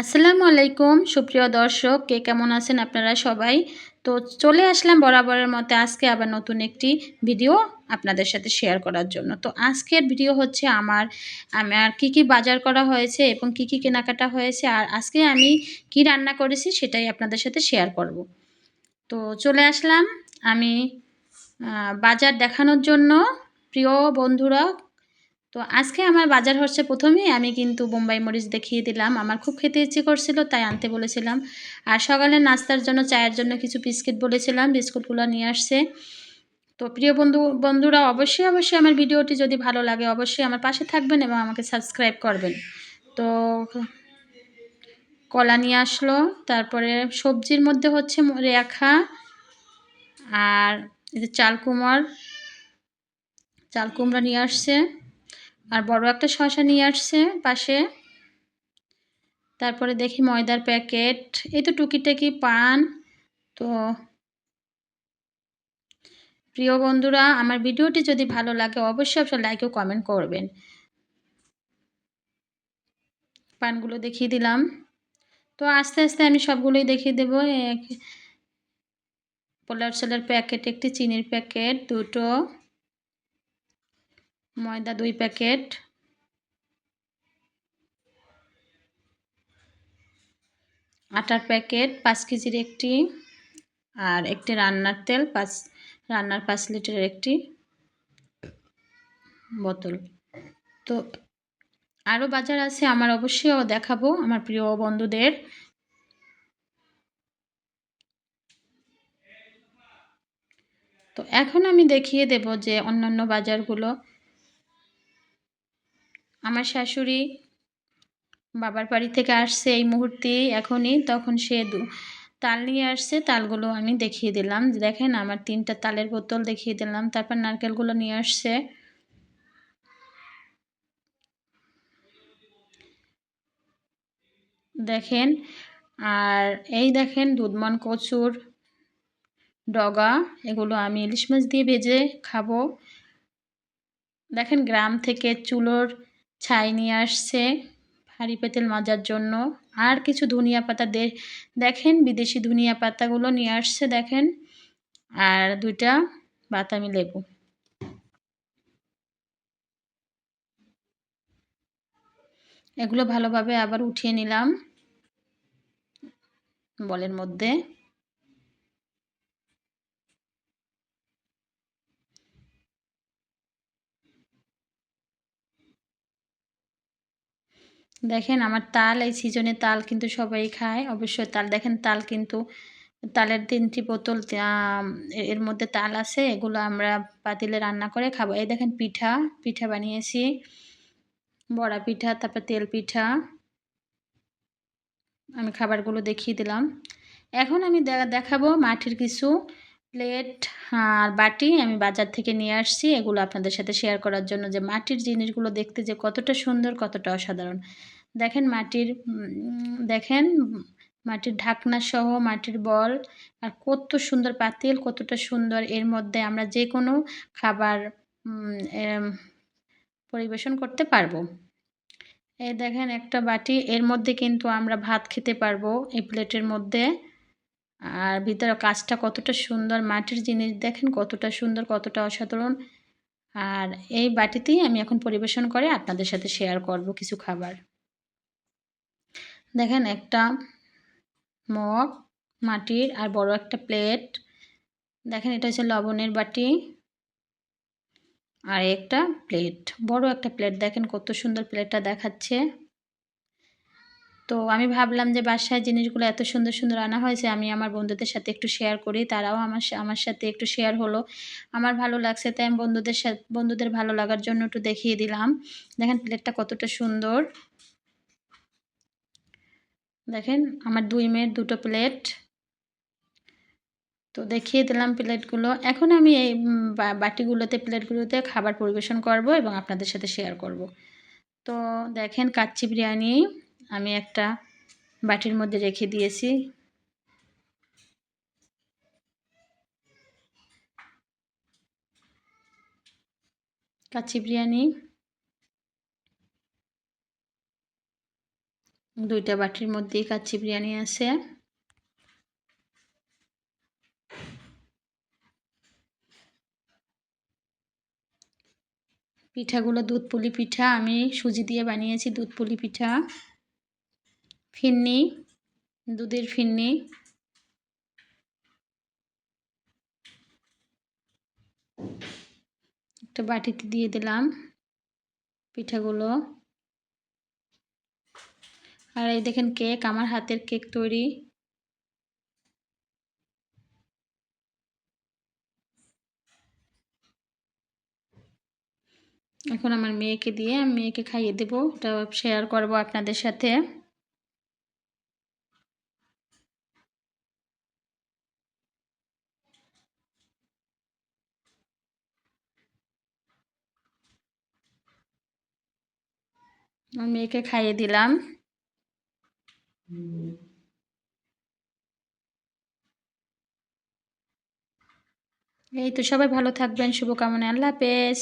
আসসালামু আলাইকুম, সুপ্রিয় দর্শক, কে কেমন আছেন আপনারা সবাই? তো চলে আসলাম বরাবরের মতে আজকে আবার নতুন একটি ভিডিও আপনাদের সাথে শেয়ার করার জন্য। তো আজকের ভিডিও হচ্ছে আমার আমার কি কি বাজার করা হয়েছে এবং কি কি কেনাকাটা হয়েছে আর আজকে আমি কি রান্না করেছি সেটাই আপনাদের সাথে শেয়ার করব। তো চলে আসলাম আমি বাজার দেখানোর জন্য। প্রিয় বন্ধুরা তো আজকে আমার বাজার হচ্ছে প্রথমেই আমি কিন্তু বোম্বাই মরিচ দেখিয়ে দিলাম। আমার খুব খেতে ইচ্ছে করছিল, তাই আনতে বলেছিলাম। আর সকালে নাস্তার জন্য, চায়ের জন্য কিছু বিস্কিট বলেছিলাম। বিস্কুটগুলো নিয়ে আসছে। তো প্রিয় বন্ধু, বন্ধুরা, অবশ্যই অবশ্যই আমার ভিডিওটি যদি ভালো লাগে, অবশ্যই আমার পাশে থাকবেন এবং আমাকে সাবস্ক্রাইব করবেন। তো কলা নিয়ে আসলো, তারপরে সবজির মধ্যে হচ্ছে রেখা আর যে চাল কুমার চাল কুমড়া নিয়ে আসছে। আর বড় একটা শশা নিয়ে আসছে পাশে। তারপরে দেখি ময়দার প্যাকেট। এই তো টুকিটাকি পান। তো প্রিয় বন্ধুরা, আমার ভিডিওটি যদি ভালো লাগে, অবশ্যই অবশ্যই লাইক ও কমেন্ট করবেন। পানগুলো দেখিয়ে দিলাম। তো আস্তে আস্তে আমি সবগুলোই দেখিয়ে দেবো। পোলার চালের প্যাকেট, একটি চিনির প্যাকেট, দুটো। ময়দা দুই প্যাকেট। আটার প্যাকেট পাঁচ কেজির একটি আর একটি রান্নার তেল পাঁচ, রান্নার পাঁচ লিটারের একটি বোতল। তো আরও বাজার আছে, আমার অবশ্যই দেখাবো আমার প্রিয় বন্ধুদের। তো এখন আমি দেখিয়ে দেব যে অন্যান্য বাজারগুলো আমার শাশুড়ি বাবার বাড়ি থেকে আসছে এই মুহূর্তে এখনই, তখন সে তাল নিয়ে আসছে, তালগুলো আমি দেখিয়ে দিলাম। দেখেন আমার তিনটা তালের বোতল দেখিয়ে দিলাম, তারপর নারকেলগুলো নিয়ে আসছে। দেখেন, আর এই দেখেন দুধমান, কচুর ডগা, এগুলো আমি ইলিশ মাছ দিয়ে ভেজে খাব। দেখেন গ্রাম থেকে চুলোর ছাই নিয়ে আসছে। হাঁড়ি পেতেল মাজার জন্য। আর কিছু ধনিয়া পাতা দেখেন, বিদেশি ধনিয়া পাতাগুলো নিয়ে আসছে, দেখেন। আর দুইটা বাতামি লেবু। এগুলো ভালোভাবে আবার উঠিয়ে নিলাম। বলের মধ্যে। দেখেন আমার তাল, এই সিজনে তাল কিন্তু সবাই খায়, অবশ্যই তাল। দেখেন তাল কিন্তু তালের তিনটি বোতল এর মধ্যে তাল আছে, এগুলো আমরা পাতিলে রান্না করে খাব। এই দেখেন পিঠা পিঠা বানিয়েছি, বড়া পিঠা, তারপর তেল পিঠা। আমি খাবারগুলো দেখিয়ে দিলাম। এখন আমি দেখাবো মাটির কিছু প্লেট আর বাটি আমি বাজার থেকে নিয়ে আসছি। এগুলো আপনাদের সাথে শেয়ার করার জন্য যে মাটির জিনিসগুলো দেখতে যে কতটা সুন্দর, কতটা অসাধারণ। দেখেন মাটির দেখেন মাটির ঢাকনা সহ মাটির বল আর কত সুন্দর পাতিল, কতটা সুন্দর। এর মধ্যে আমরা যে কোনো খাবার পরিবেশন করতে পারব। এই দেখেন একটা বাটি, এর মধ্যে কিন্তু আমরা ভাত খেতে পারব এই প্লেটের মধ্যে। আর ভিতরে কাজটা কতটা সুন্দর, মাটির জিনিস দেখেন কতটা সুন্দর, কতটা অসাধারণ। আর এই বাটিতেই আমি এখন পরিবেশন করে আপনাদের সাথে শেয়ার করব কিছু খাবার। দেখেন একটা মগ, মাটির আর বড় একটা প্লেট দেখেন এটা হচ্ছে লবণের বাটি আর একটা প্লেট বড় একটা প্লেট দেখেন কত সুন্দর প্লেটটা দেখাচ্ছে। তো আমি ভাবলাম যে বাসায় জিনিসগুলো এত সুন্দর সুন্দর আনা হয়েছে, আমি আমার বন্ধুদের সাথে একটু শেয়ার করি, তারাও আমার আমার সাথে একটু শেয়ার হলো। আমার ভালো লাগছে, তাই আমি বন্ধুদের সাথে বন্ধুদের ভালো লাগার জন্য একটু দেখিয়ে দিলাম। দেখেন প্লেটটা কতটা সুন্দর। দেখেন, আমার দুই মেয়ের দুটো প্লেট তো দেখিয়ে দিলাম প্লেটগুলো এখন আমি এই বাটিগুলোতে প্লেটগুলোতে খাবার পরিবেশন করব এবং আপনাদের সাথে শেয়ার করব। তো দেখেন, কাচ্চি বিরিয়ানি। আমি একটা বাটির মধ্যে রেখে দিয়েছি। কাচ্চি বিরিয়ানি। দুইটা বাটির মধ্যেই কাচ্চি বিরিয়ানি আছে। পিঠাগুলো দুধ পুলি পিঠা আমি সুজি দিয়ে বানিয়েছি দুধ পুলি পিঠা। ফিন্নি দুধের ফিন্নি একটা বাটিতে দিয়ে দিলাম পিঠাগুলো। আর এই দেখেন কেক, আমার হাতের কেক তৈরি। এখন আমার মেয়েকে দিয়ে আমি মেয়েকে খাইয়ে দেবো, এটা শেয়ার করব আপনাদের সাথে। মেয়েকে খাইয়ে দিলাম। এই তো সবাই ভালো থাকবেন শুভকামনা আল্লাহ হাফেজ।